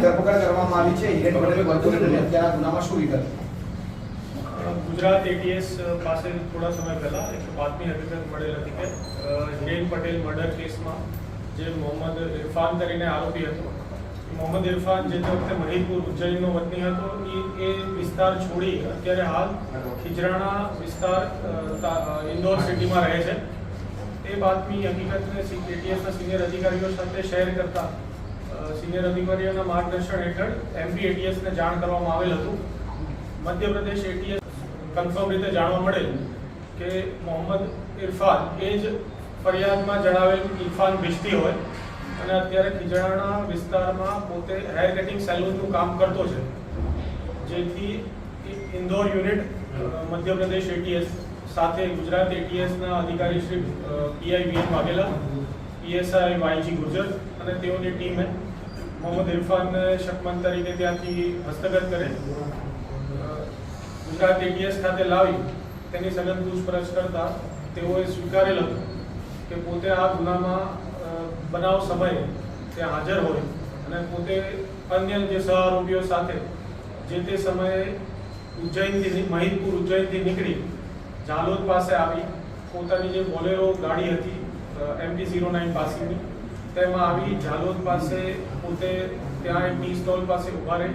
પટેલની ધરપકડ કરવામાં આવી છે. હિરેન પટેલે કોર્પોરેટરની હત્યાના ગુનામાં શું વિગત? ગુજરાત એટીએસ પાસે થોડા સમય પહેલા એક બાતમી હકીકત મળેલ હતી કે હિરેન પટેલ મર્ડર કેસમાં જે મોહમ્મદ ઇરફાન કરીને આરોપી હતો મોહમ્મદ ઇરફાન જે તે વખતે મહિદપુર ઉજ્જૈનનો વતની હતો, એ વિસ્તાર છોડી અત્યારે હાલ ખીજરાણા વિસ્તાર તા- ઇન્દોર સિટીમાં રહે છે. એ બાતમી હકીકતને એટીએસના સિનિયર અધિકારીઓ સાથે શેર કરતા સિનિયર અધિકારીઓના માર્ગદર્શન હેઠળ એમપી એટીએસને જાણ કરવામાં આવેલ હતું. મધ્યપ્રદેશ એટીએસ કન્ફર્મ રીતે જાણવા મળેલ કે મોહમ્મદ ઇરફાન એ જ ફરિયાદમાં જણાવેલ ઇરફાન ભીજતી હોય અને અત્યારે ખીજડાણા વિસ્તારમાં પોતે હેર કટિંગ સેલૂનનું કામ કરતો છે. જેથી ઇન્દોર યુનિટ મધ્યપ્રદેશ એટીએસ સાથે ગુજરાત એટીએસના અધિકારી Shri PI VM Vaghela PSI YG Gurjar અને તેઓની ટીમે મોહમ્મદ ઇરફાન શકમન તરીકે ત્યાંથી હસ્તગત કરે. ગુજરાત એટીએસ ખાતે લાવી તેની સઘન પૂછપરછ કરતા તેઓએ સ્વીકારેલ હતું કે પોતે આ ગુનામાં બનાવ સમયે ત્યાં હાજર હોય અને પોતે અન્ય જે સહઆરોપીઓ સાથે જે તે સમયે ઉજ્જૈનથી મહિતપુર ઉજ્જૈનથી નીકળી ઝાલોદ પાસે આવી, પોતાની જે બોલેરો ગાડી હતી એમટી ઝીરો નાઇન પાસિંગની તેમાં આવી ઝાલોદ પાસે પોતે ત્યાં એક ટી સ્ટોલ પાસે ઊભા રહી,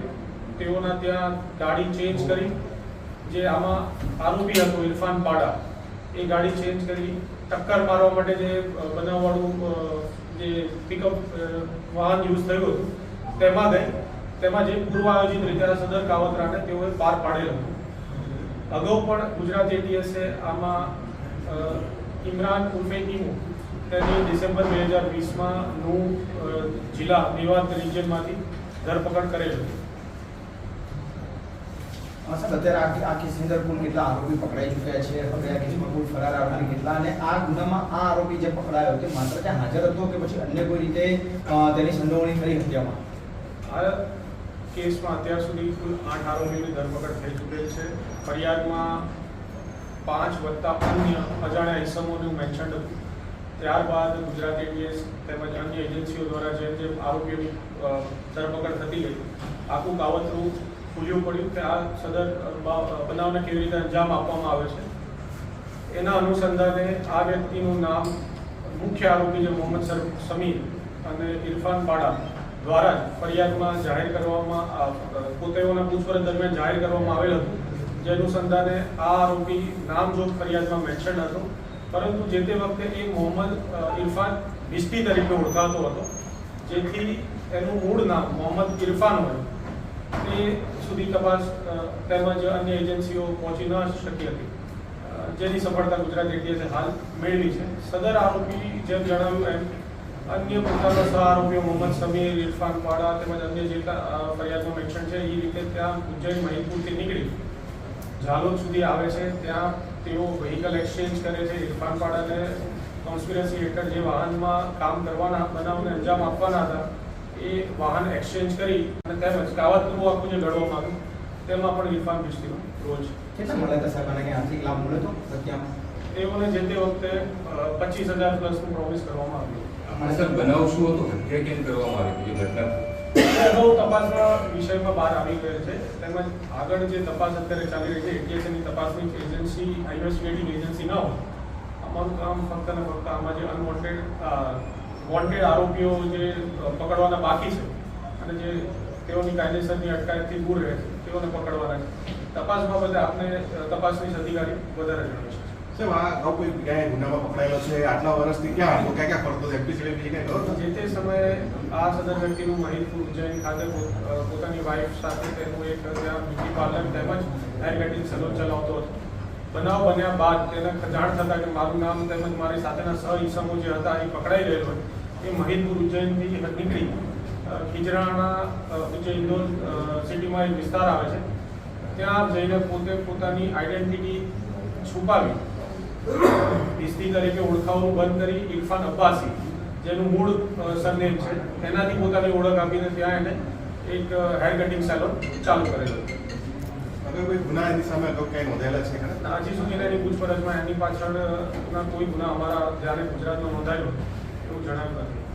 તેઓના ત્યાં ગાડી ચેન્જ કરી, જે આમાં આરોપી હતો ઇરફાન પાડા, એ ગાડી ચેન્જ કરી, ટક્કર મારવા માટે જે બનાવવાળું જે પિકઅપ વાહન યુઝ થયું હતું, તેમાં ગઈ. તેમાં જે પૂર્વ આયોજિત રીતે સદર કાવતરાને તેઓએ પાર પાડેલ હતું. અગાઉ પણ ગુજરાત એટીએસે આમાં ઇમરાન ઉર્ફે ઇમુ તેની ડિસેમ્બર બે હજાર વીસમાં નું જિલ્લા મેવાત રિજિયનમાંથી ધરપકડ કરેલ અત્યારે આ આ કેસની અંદર કુલ કેટલા આરોપી પકડાઈ ચૂક્યા છે? હવે આ કેસમાં કુલ ફરાર આરોપી કેટલા? અને આ ગુનામાં આ આરોપી જે પકડાયો તે માત્ર ત્યાં હાજર હતો કે પછી અન્ય કોઈ રીતે તેની સંડોવણી કરી હત્યામાં? આ કેસમાં અત્યાર સુધી કુલ આઠ આરોપીની ધરપકડ થઈ ચૂકેલ છે. ફરિયાદમાં પાંચ વત્તા અન્ય અજાણ્યા ઇસમોનું મેન્શન હતું. ત્યારબાદ ગુજરાત એટીએસ તેમજ અન્ય એજન્સીઓ દ્વારા જેમ જેમ આરોપીઓની ધરપકડ થતી ગઈ, આખું કાવતરું ખુલ્યું પડ્યું કે આ સદર બનાવને કેવી રીતે અંજામ આપવામાં આવે છે. એના અનુસંધાને આ વ્યક્તિનું નામ મુખ્ય આરોપી જે મોહમ્મદ સમીર અને ઇરફાન પાડા દ્વારા જ ફરિયાદમાં જાહેર કરવામાં પોતેઓના પૂછપરછ દરમિયાન જાહેર કરવામાં આવેલ હતું. જે અનુસંધાને આ આરોપી નામ જો ફરિયાદમાં મેન્શન હતો. પરંતુ જે તે વખતે એ મોહમ્મદ ઇરફાન બિસ્તી તરીકે ઓળખાતો હતો, જેથી એનું મૂળ નામ મોહમ્મદ ઇરફાન હોય તે સુધી તપાસ તેમજ અન્ય એજન્સીઓ પહોંચી ન શકી હતી. જેની સફળતા ગુજરાત એટીએસે હાલ મેળવી છે. સદર આરોપી જેમ જણાવ્યું એમ, અન્ય પોતાના સહ આરોપીઓ મોહમ્મદ સમીર, ઇરફાન વાળા તેમજ અન્ય જે મેક્ષણ ફરિયાદમાં મેન્શન છે એ રીતે ત્યાં ઉજ્જૈન મહિદપુરથી નીકળી. ઝાલોદ સુધી આવે છે, ત્યાં તેઓ વ્હીકલ એક્સચેન્જ કરે છે ઇરફાન પાડાને કોન્સ્પિરસી હેઠળ જે વાહનમાં કામ કરવાના બનાવને અંજામ આપવાના હતા એ વાહન એક્સચેન્જ કરી અને તેમજ કાવતરું આખું જે ઘડવામાં આવ્યું તેમાં પણ ઇરફાન બિસ્તીનો રોલ છે કેટલા મળ્યા હતા સાહેબ? અને આર્થિક લાભ મળ્યો હતો હત્યામાં તેઓને જે તે વખતે પચીસ હજાર પ્લસનું પ્રોમિસ કરવામાં આવ્યું. સર બનાવ શું હતો? હત્યા કેમ કરવામાં આવી હતી? એ ઘટના અગાઉ તપાસના વિષયમાં બહાર આવી ગયો છે. તેમજ આગળ જે તપાસ અત્યારે ચાલી રહી છે, એટીએસની તપાસની એજન્સી ઇન્વેસ્ટિગેટિંગ એજન્સી ન હોય અમારું કામ ફક્ત ને ફક્ત આમાં જે અનવોન્ટેડ વોન્ટેડ આરોપીઓ જે પકડવાના બાકી છે અને જે તેઓની કાયદેસરની અટકાયતથી દૂર રહે છે, તેઓને પકડવાના છે. તપાસ બાબતે આપને તપાસની અધિકારી વધારે જણાવશે. સાહેબ, આ અગાઉ કોઈ ક્યાંય ગુનામાં પકડાયેલો છે? આટલા વર્ષથી ક્યાં? હતો ક્યાં ક્યાં ફરતો એમપીસીડી બીજી કઈ ખબર જે તે સમયે આ સદર વ્યક્તિનું મહિદપુર ઉજ્જૈન ખાતે પોતાની વાઇફ સાથે તેનું એક ત્યાં બ્યુટી પાર્લર તેમજ હેર કટિંગ સલૂન ચલાવતો હતો. બનાવ બન્યા બાદ તેને જાણ થતાં કે મારું નામ તેમજ મારી સાથેના સહ ઈસમો જે હતા એ પકડાઈ ગયેલો એ મહિદપુર ઉજ્જૈનથી નીકળી ખીજરાના ઉજ્જૈન ઇન્દોર સિટીમાં એક વિસ્તાર આવે છે. ત્યાં જઈને પોતે પોતાની આઈડેન્ટિટી છુપાવી બિસ્તી તરીકે ઓળખાવાનું બંધ કરી ઇરફાન અબ્બાસી જેનું મૂળ સરનેમ છે. એનાથી પોતાની ઓળખ આપીને ત્યાં એને એક હેર કટિંગ સેલોન ચાલુ કરેલો. હજી સુધી એની પૂછપરછમાં એની પાછળના કોઈ ગુના અમારા જ્યારે ગુજરાતમાં નોંધાયો એવું જણાવ્યું નથી.